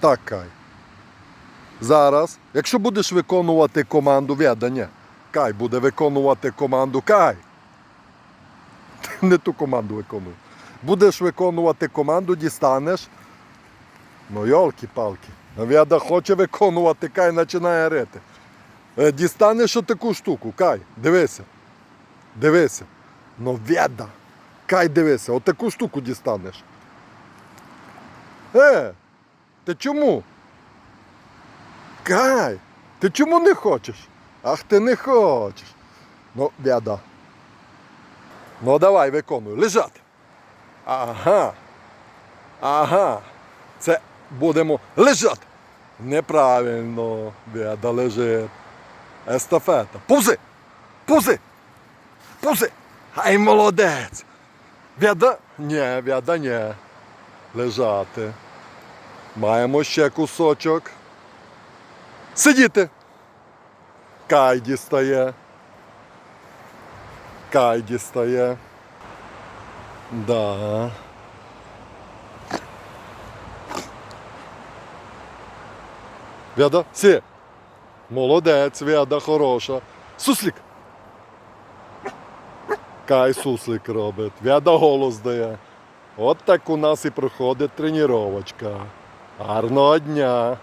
Так, Кай. Зараз, якщо будеш виконувати команду ведення, Кай буде виконувати команду Кай. Ти Не ту команду виконуй. Будеш виконувати команду, дістанеш. Ну, йолки-палки. Веда хоче виконувати, Кай починає рити. Е, Дістанеш отаку штуку, Кай, дивися. Дивися. Ну, веда. Кай, дивися, отаку штуку дістанеш. Е, ти чому? Кай, ти чому не хочеш? Ах, ти не хочеш. Ну, бяда. Ну, давай, виконуй. Лежати. Ага. Ага. Це будемо лежати. Неправильно, бяда лежить. Естафета. Повзи! Повзи! Повзи! Ай, молодець! Бяда? Ні, бяда, ні. Лежати. Маємо ще кусочок. Сидіти. Кай дістає. Кай дістає. Да. Вяда, сі. Молодець, Вяда, хороша. Суслік. Кай суслик робить. Вяда голос дає. От так у нас і проходить тренувачка. Гарного дня!